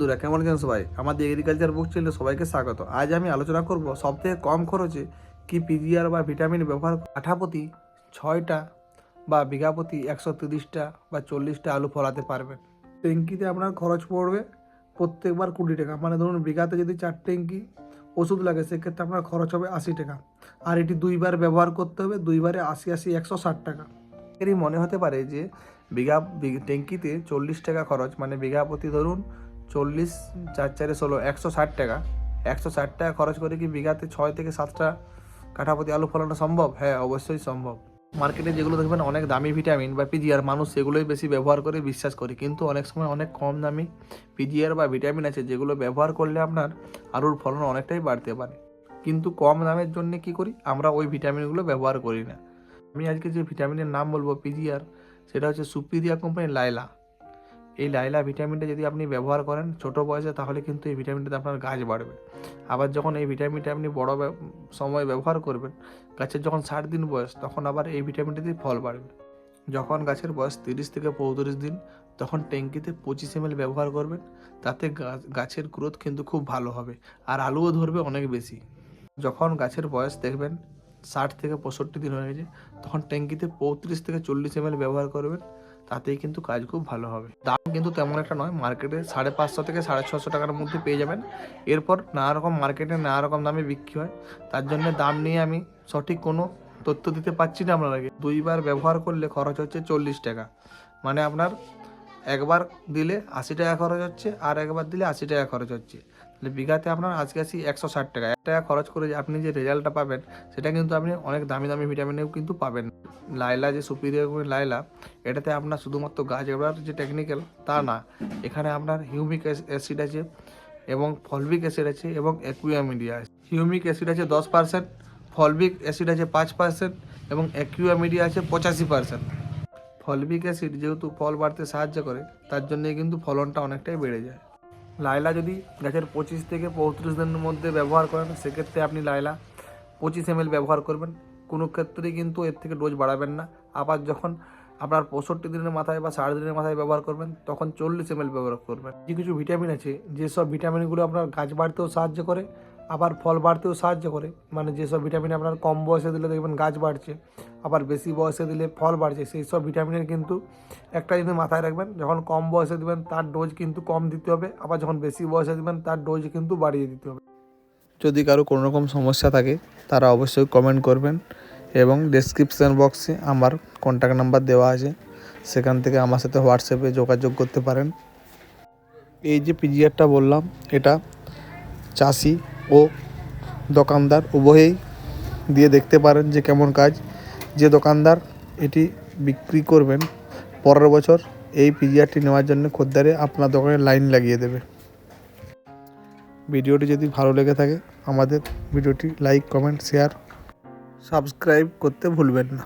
বন্ধুরা, কেমন আছেন সবাই? আমাদের এগ্রিকালচার বুক চ্যানেলে সবাইকে স্বাগত। আজ আমি আলোচনা করব সবথেকে কম খরচে কি পিজিআর বা ভিটামিন ব্যবহার কাঠাপতি ছয়টা বা বিঘা প্রতি একশো তিরিশটা বা চল্লিশটা আলু ফলাতে পারবেন। ট্যাঙ্কিতে আপনার খরচ পড়বে প্রত্যেকবার কুড়ি টাকা। মানে ধরুন, বিঘাতে যদি চার ট্যাঙ্কি ওষুধ লাগে, সেক্ষেত্রে আপনার খরচ হবে আশি টাকা। আর এটি দুইবার ব্যবহার করতে হবে, দুইবারে আশি আশি একশো ষাট টাকা। এরই মনে হতে পারে যে বিঘা ট্যাঙ্কিতে চল্লিশ টাকা খরচ মানে বিঘা প্রতি ধরুন চল্লিশ, চার চারে ষোলো, একশো ষাট টাকা। একশো ষাট টাকা খরচ করে কি বিঘাতে ছয় থেকে সাতটা কাঠাপতি আলু ফলানো সম্ভব? হ্যাঁ অবশ্যই সম্ভব। মার্কেটে যেগুলো দেখবেন অনেক দামি ভিটামিন বা পিজিআর মানুষ সেগুলোই বেশি ব্যবহার করে বিশ্বাস করে। কিন্তু অনেক সময় অনেক কম দামি পিজিআর বা ভিটামিন আছে, যেগুলো ব্যবহার করলে আপনার আলুর ফলন অনেকটাই বাড়তে পারে। কিন্তু কম দামের জন্য কি করি? আমরা ওই ভিটামিনগুলো ব্যবহার করি না। আমি আজকে যে ভিটামিনের নাম বলব পিজিআর সেটা হচ্ছে সুপিরিয়া কোম্পানির লাইলা এই লাইলা ভিটামিনটা যদি আপনি ব্যবহার করেন ছোট বয়সে, তাহলে কিন্তু এই ভিটামিনটাতে আপনার গাছ বাড়বে। আবার যখন এই ভিটামিনটা আপনি বড় সময় ব্যবহার করবেন, গাছের যখন ষাট দিন বয়স, তখন আবার এই ভিটামিনটাতেই ফল বাড়বে। যখন গাছের বয়স তিরিশ থেকে পঁয়ত্রিশ দিন, তখন ট্যাঙ্কিতে পঁচিশ এম ব্যবহার করবেন, তাতে গাছের গ্রোথ কিন্তু খুব ভালো হবে, আর আলুও ধরবে অনেক বেশি। যখন গাছের বয়স দেখবেন ষাট থেকে পঁয়ষট্টি দিন হয়ে গেছে, তখন ট্যাঙ্কিতে পঁয়ত্রিশ থেকে চল্লিশ এম ব্যবহার করবেন তাতেই কিন্তু কাজ খুব ভালো হবে। দাম কিন্তু তেমন একটা নয় মার্কেটে সাড়ে পাঁচশো থেকে সাড়ে ছশো টাকার মধ্যে পেয়ে যাবেন। এরপর নানা রকম মার্কেটে নানা রকম দামে বিক্রি হয়। তার জন্য দাম নিয়ে আমি সঠিক কোনো তথ্য দিতে পারছি না আপনাদেরকে। দুইবার ব্যবহার করলে খরচ হচ্ছে চল্লিশ টাকা। মানে আপনার একবার দিলে আশি টাকা খরচ হচ্ছে, আর একবার দিলে আশি টাকা খরচ হচ্ছে। তাহলে বিঘাতে আপনার আজকে আসি একশো ষাট টাকা। এক টাকা খরচ করে আপনি যে রেজাল্টটা পাবেন, সেটা কিন্তু আপনি অনেক দামি দামি ভিটামিনেও কিন্তু পাবেন। লাইলা যে সুপিরিয়র লাইলা এটাতে আপনার শুধুমাত্র গাছ এবার যে টেকনিক্যাল তা না। এখানে আপনার হিউমিক অ্যাসিড আছে এবং ফলবিক অ্যাসিড আছে এবং অ্যাকুয়ামিডিয়া আছে। হিউমিক অ্যাসিড আছে দশ পার্সেন্ট ফলবিক অ্যাসিড আছে পাঁচ পার্সেন্ট এবং অ্যাকুয়ামিডিয়া আছে পঁচাশি পার্সেন্ট ফলবিক অ্যাসিড যেহেতু ফল বাড়তে সাহায্য করে, তার জন্য কিন্তু ফলনটা অনেকটাই বেড়ে যায়। লাইলা যদি গাছের পঁচিশ থেকে পঁয়ত্রিশ দিনের মধ্যে ব্যবহার করেন, সেক্ষেত্রে আপনি লাইলা পঁচিশ এম ব্যবহার করবেন। কোনো ক্ষেত্রেই কিন্তু এর থেকে ডোজ বাড়াবেন না। আবার যখন আপনার পঁয়ষট্টি দিনের মাথায় বা ষাট দিনের মাথায় ব্যবহার করবেন, তখন চল্লিশ এম ব্যবহার করবেন। যে কিছু ভিটামিন আছে, যেসব ভিটামিনগুলো আপনার গাছ বাড়তেও সাহায্য করে আবার ফল বাড়তেও সাহায্য করে। মানে যেসব ভিটামিন আপনার কম বয়সে দিলে দেখবেন গাছ বাড়ছে, আবার বেশি বয়সে দিলে ফল বাড়ছে, সেই সব ভিটামিনের কিন্তু একটা জিনিস মাথায় রাখবেন, যখন কম বয়সে দেবেন তার ডোজ কিন্তু কম দিতে হবে, আবার যখন বেশি বয়সে দিবেন তার ডোজ কিন্তু বাড়িয়ে দিতে হবে। যদি কারও কোনো রকম সমস্যা থাকে, তারা অবশ্যই কমেন্ট করবেন এবং ডেসক্রিপশান বক্সে আমার কন্ট্যাক্ট নাম্বার দেওয়া আছে, সেখান থেকে আমার সাথে হোয়াটসঅ্যাপে যোগাযোগ করতে পারেন। এই যে পিজিআরটা বললাম, এটা চাষি ও দোকানদার উভয়েই দিয়ে দেখতে পারেন যে কেমন কাজ। যে দোকানদার এটি বিক্রি করবেন, পরের বছর এই পিজিআরটি নেওয়ার জন্য খদ্দারে আপনার দোকানে লাইন লাগিয়ে দেবে। ভিডিওটি যদি ভালো লেগে থাকে, আমাদের ভিডিওটি লাইক, কমেন্ট, শেয়ার, সাবস্ক্রাইব করতে ভুলবেন না।